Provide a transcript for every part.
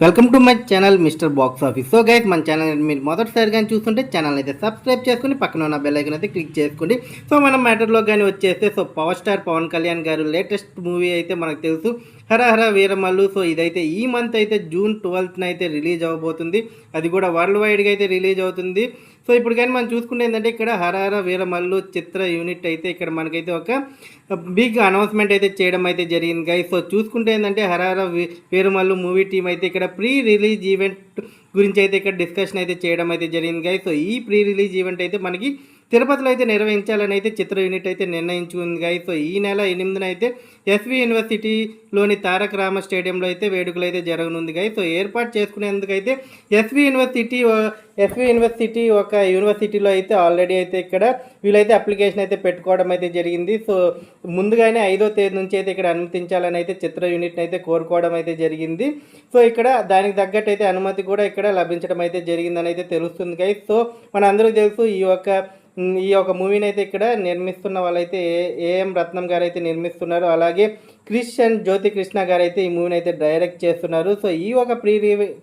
Welcome to my channel mister box office. So guys మన channel మీరు మొదటిసారిగా చూస్తుంటే ఛానల్ అయితే సబ్స్క్రైబ్ చేసుకుని పక్కన ఉన్న బెల్ ఐకన్ అయితే క్లిక్ చేసుకోండి. సో మనం మ్యాటర్లో కానీ వచ్చేస్తే so power star Pawan Kalyan గారు లేటెస్ట్ మూవీ అయితే మనకు తెలుసు. హర హర వీరమల్లు. సో ఇదైతే ఈ మంత్ అయితే జూన్ ట్వెల్త్న అయితే రిలీజ్ అవ్వబోతుంది అది కూడా వరల్డ్ వైడ్గా అయితే రిలీజ్ అవుతుంది. సో ఇప్పుడు కానీ మనం చూసుకుంటే ఏంటంటే ఇక్కడ హరహర వీరమల్లు చిత్ర యూనిట్ అయితే ఇక్కడ మనకైతే ఒక బిగ్ అనౌన్స్మెంట్ అయితే చేయడం అయితే జరిగింది గైస్ సో చూసుకుంటే ఏంటంటే హరహర వీరమల్లు మూవీ టీం అయితే ఇక్కడ ప్రీ రిలీజ్ ఈవెంట్ గురించి అయితే ఇక్కడ డిస్కషన్ అయితే చేయడం అయితే జరిగింది గైస్ సో ఈ ప్రీ రిలీజ్ ఈవెంట్ అయితే మనకి తిరుపతిలో అయితే నిర్వహించాలని అయితే చిత్ర యూనిట్ అయితే నిర్ణయించుకుంది గైస్ సో ఈ నెల ఎనిమిదిన అయితే ఎస్వి యూనివర్సిటీలోని తారక రామ స్టేడియంలో అయితే వేడుకలు అయితే జరగనుంది గైస్ సో ఏర్పాటు చేసుకునేందుకైతే ఎస్వి యూనివర్సిటీ ఎస్వి యూనివర్సిటీ ఒక యూనివర్సిటీలో అయితే ఆల్రెడీ అయితే ఇక్కడ వీళ్ళైతే అప్లికేషన్ అయితే పెట్టుకోవడం అయితే జరిగింది. సో ముందుగానే ఐదో తేదీ నుంచి అయితే ఇక్కడ అనుమతించాలని అయితే చిత్ర యూనిట్ని అయితే కోరుకోవడం అయితే జరిగింది. సో ఇక్కడ దానికి తగ్గట్టు అయితే అనుమతి కూడా ఇక్కడ లభించడం అయితే జరిగిందని అయితే తెలుస్తుంది గైస్ సో మన అందరికీ తెలుసు ఈ యొక్క ఈ యొక్క మూవీని అయితే ఇక్కడ నిర్మిస్తున్న వాళ్ళైతే ఏ- ఏఎం రత్నం గారు అయితే నిర్మిస్తున్నారు అలాగే క్రిస్టియన్ జ్యోతి కృష్ణ గారు అయితే ఈ మూవీని అయితే డైరెక్ట్ చేస్తున్నారు. సో ఈ ఒక ప్రీ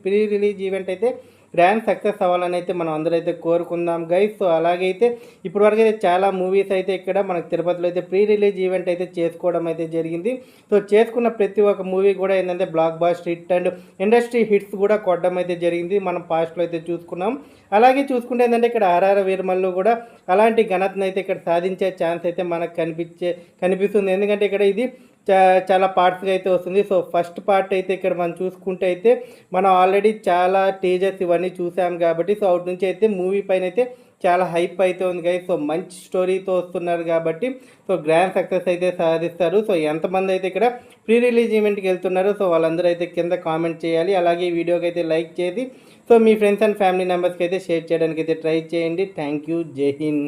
ప్రీ రిలీజ్ ఈవెంట్ అయితే గ్రాండ్ సక్సెస్ అవ్వాలని అయితే మనం అందరూ అయితే కోరుకుందాం గైస్ సో అలాగే అయితే ఇప్పటివరకు అయితే చాలా మూవీస్ అయితే ఇక్కడ మనకు తిరుపతిలో అయితే ప్రీ రిలీజ్ ఈవెంట్ అయితే చేసుకోవడం అయితే జరిగింది. సో చేసుకున్న ప్రతి ఒక్క మూవీ కూడా ఏంటంటే blockbuster hit and industry hits కూడా కొట్టడం అయితే జరిగింది. మనం పాస్ట్లో అయితే చూసుకున్నాం. అలాగే చూసుకుంటే ఏంటంటే ఇక్కడ ఆర్ఆర్ వీరమల్లు కూడా అలాంటి ఘనతను అయితే ఇక్కడ సాధించే ఛాన్స్ అయితే మనకు కనిపించే కనిపిస్తుంది. ఎందుకంటే ఇక్కడ ఇది చా చాలా పార్ట్స్గా అయితే వస్తుంది. సో ఫస్ట్ పార్ట్ అయితే ఇక్కడ మనం చూసుకుంటే అయితే మనం ఆల్రెడీ చాలా టీజర్స్ ఇవన్నీ చూసాం కాబట్టి సో అవుట్ నుంచి అయితే మూవీ పైన అయితే చాలా హైప్ అయితే ఉంది కదా సో మంచి స్టోరీతో వస్తున్నారు కాబట్టి సో గ్రాండ్ సక్సెస్ అయితే సాధిస్తారు. సో ఎంతమంది అయితే ఇక్కడ ప్రీ రిలీజ్ ఈవెంట్కి వెళ్తున్నారు సో వాళ్ళందరూ అయితే కింద కామెంట్ చేయాలి. అలాగే ఈ వీడియోకి అయితే లైక్ చేసి సో మీ ఫ్రెండ్స్ అండ్ ఫ్యామిలీ మెంబర్స్కి అయితే షేర్ చేయడానికి అయితే ట్రై చేయండి. థ్యాంక్ యూ జై హింద్